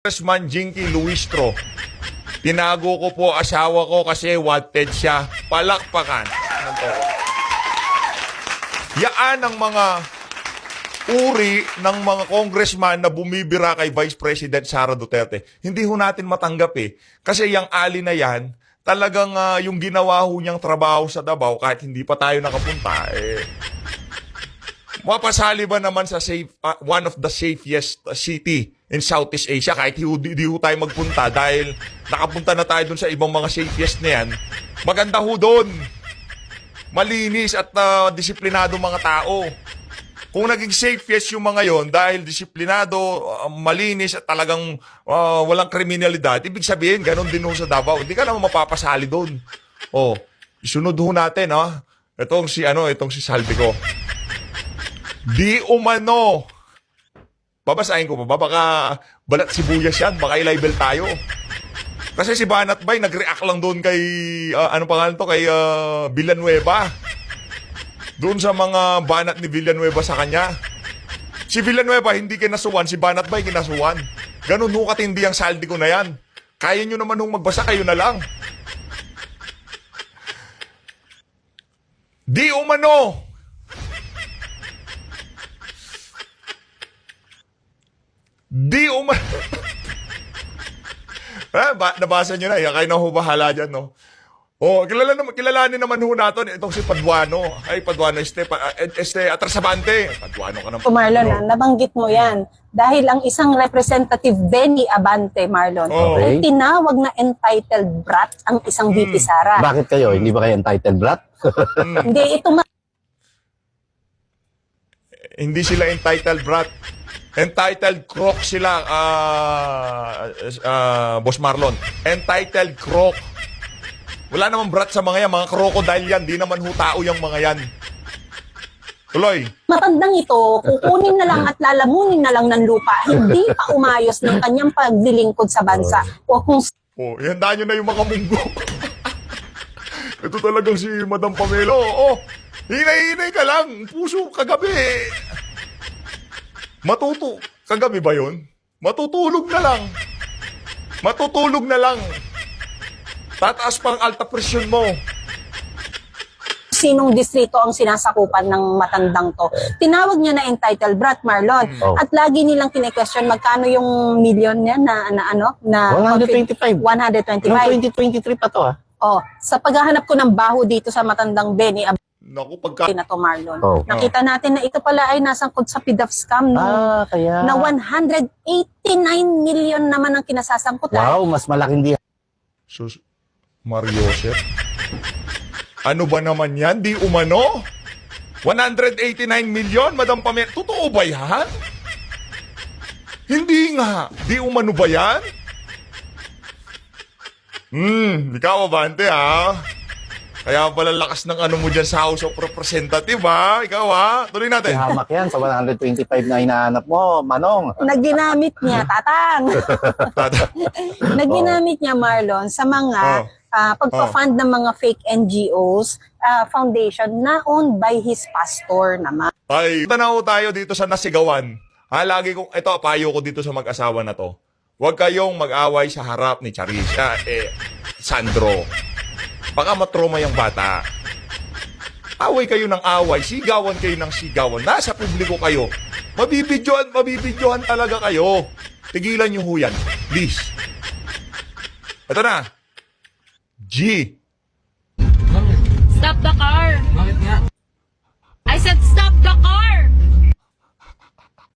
Congressman Jinky Luistro. Tinago ko po asawa ko kasi wanted siya. Palakpakan. Yaan ang mga uri ng mga congressman na bumibira kay Vice President Sara Duterte. Hindi ho natin matanggap eh. Kasi yung ali na yan, talagang ah, yung ginawa ho niyang trabaho sa Davao kahit hindi pa tayo nakapunta, eh, Mapasali ba naman sa safe, ah, one of the safest uh, city in Southeast Asia kahit di, di, di ho tayo magpunta dahil nakapunta na tayo dun sa ibang mga safest na yan. Maganda ho doon. Malinis at ah, disiplinado mga tao. Kung naging safest yung mga yon dahil disiplinado, ah, malinis at talagang ah, walang kriminalidad, ibig sabihin, ganun din ho sa Davao. Hindi ka naman mapapasali doon. Oh, isunod ho natin, ha? Itong si, ano, itong si Salvi ko. Di umano. Babasahin ko pa ba? Baka balat sibuyas yan. Baka i-libel tayo. Kasi si Banat Bay nag-react lang doon kay, ah, ano pangalan to? Kay ah, Villanueva. Doon sa mga banat ni Villanueva sa kanya. Si Villanueva hindi kinasuwan, si Banat Bay kinasuwan. Ganun ho katindi ang saldi ko na yan. Kaya nyo naman hong magbasa, kayo na lang. Di umano. Di umano. ah, ba, nabasa nyo na. Yan, kayo na ho bahala dyan, no? Oh, kilala naman, kilalanin naman ho natin itong si Paduano. Ay, Paduano, este, pa, eh, este, Atrasabante. Paduano ka naman. So Marlon, ah, nabanggit mo yan. Dahil ang isang representative, Benny Abante, Marlon, Oh. ay Okay. tinawag na entitled brat ang isang VP Sara. Bakit kayo? Hindi ba kayo entitled brat? Hindi, ito ma- Hindi sila entitled brat. Entitled crook sila, ah, ah, Boss Marlon. Entitled crook. Wala namang brat sa mga yan. Mga crocodile yan. Di naman ho tao yung mga yan. Tuloy. matandang ito, kukunin na lang at lalamunin na lang ng lupa. Hindi pa umayos ng kanyang pagdilingkod sa bansa. O kung Oh, ihandaan nyo na yung mga munggo. Ito talagang si Madam Pamelo. Oh, hinay-hinay ka lang. Puso kagabi. Matuto. Kagabi ba yun? Matutulog na lang. Matutulog na lang. Tataas pang alta presyon mo. sinong distrito ang sinasakupan ng matandang to. Tinawag niya na entitled brat, Marlon. Oh. At lagi nilang kine-question magkano yung million niya na, na ano? Na 125. 125. Noong 2023 pa to ah. Oh, sa paghahanap ko ng baho dito sa matandang Benny Naku, pagka... na to, Marlon. Oh. Nakita natin na ito pala ay nasangkot sa PIDAF scam no, Ah, kaya. na 189 million naman ang kinasasangkutan. Wow, mas malaking di. Sus... Mariosep? Ano ba naman yan? Di umano? 189 million, Madam Pamela. Totoo ba yan? Hindi nga. Di umano ba yan? Hmm, ikaw abante ha. Kaya pala lakas ng ano mo dyan sa House of Representative ha. Ikaw ha. Tuloy natin. Hamak yan sa 125 na hinahanap mo, Manong. na ginamit niya, tatang, Tata- na ginamit niya, Marlon, sa mga Oh. ah, pagpa-fund ng mga fake NGOs, ah, foundation na owned by his pastor naman. Ay, tanaw tayo dito sa nasigawan. Ha, lagi kong, ito, payo ko dito sa mag-asawa na to. Huwag kayong mag-away sa harap ni Charissa, eh, Sandro. Baka matroma yung bata. Away kayo ng away, sigawan kayo ng sigawan, nasa publiko kayo. Mabibidyohan, mabibidyohan talaga kayo. Tigilan nyo ho yan. Please. Ito na. G. Stop the car. Bakit nga? I said stop the car.